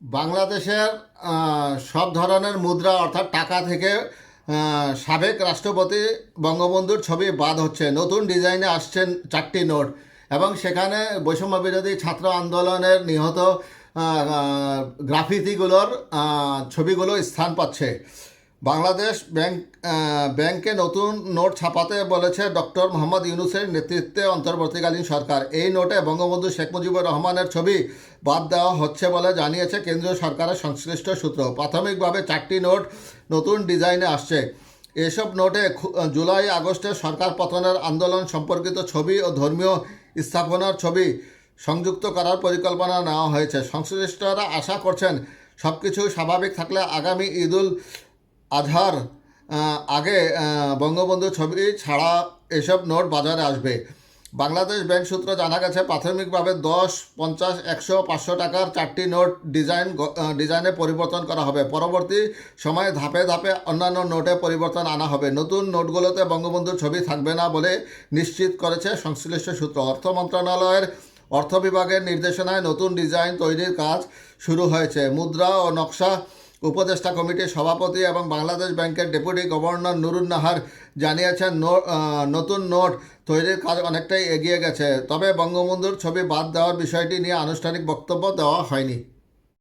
বাংলাদেশের সব ধরনের মুদ্রা অর্থাৎ টাকা থেকে সাবেক রাষ্ট্রপতি বঙ্গবন্ধুর ছবি বাদ হচ্ছে। নতুন ডিজাইনে আসছেন চারটি নোট এবং সেখানে বৈষম্য বিরোধী ছাত্র আন্দোলনের নিহত গ্রাফিতিগুলোর ছবিগুলো স্থান পাচ্ছে। বাংলাদেশ ব্যাংক ব্যাংকে নতুন নোট ছাপাতে বলেছে ডক্টর মোহাম্মদ ইউনুসের নেতৃত্বে অন্তর্বর্তীকালীন সরকার। এই নোটে বঙ্গবন্ধু শেখ মুজিবুর রহমানের ছবি বাদ দেওয়া হচ্ছে বলে জানিয়েছে কেন্দ্রীয় সরকারের সংশ্লিষ্ট সূত্র। প্রাথমিকভাবে চারটি নোট নতুন ডিজাইনে আসছে। এসব নোটে জুলাই আগস্টে সরকার পতনের আন্দোলন সম্পর্কিত ছবি ও ধর্মীয় স্থাপনার ছবি সংযুক্ত করার পরিকল্পনা নেওয়া হয়েছে। সংশ্লিষ্টরা আশা করছেন সব কিছু স্বাভাবিক থাকলে আগামী ঈদুল আহ, আগে বঙ্গবন্ধু ছবি ছাড়া এসব নোট বাজারে আসবে। বাংলাদেশ ব্যাংক সূত্র জানা গেছে প্রাথমিকভাবে দশ পঞ্চাশ একশো পাঁচশো টাকার চারটি নোট ডিজাইন ডিজাইনে পরিবর্তন করা হবে। পরবর্তী সময়ে ধাপে ধাপে অন্যান্য নোটে পরিবর্তন আনা হবে। নতুন নোটগুলোতে বঙ্গবন্ধুর ছবি থাকবে না বলে নিশ্চিত করেছে সংশ্লিষ্ট সূত্র। অর্থ মন্ত্রণালয়ের অর্থ বিভাগের নির্দেশনায় নতুন ডিজাইন তৈরির কাজ শুরু হয়েছে। মুদ্রা ও নকশা উপদেষ্টা কমিটির সভাপতি এবং বাংলাদেশ ব্যাংকের ডেপুটি গভর্নর নুরুন নাহার জানিয়েছেন নতুন নোট তৈরির কাজ অনেকটাই এগিয়ে গেছে। তবে বঙ্গবন্ধুর ছবি বাদ দেওয়ার বিষয়টি নিয়ে আনুষ্ঠানিক বক্তব্য দেওয়া হয়নি।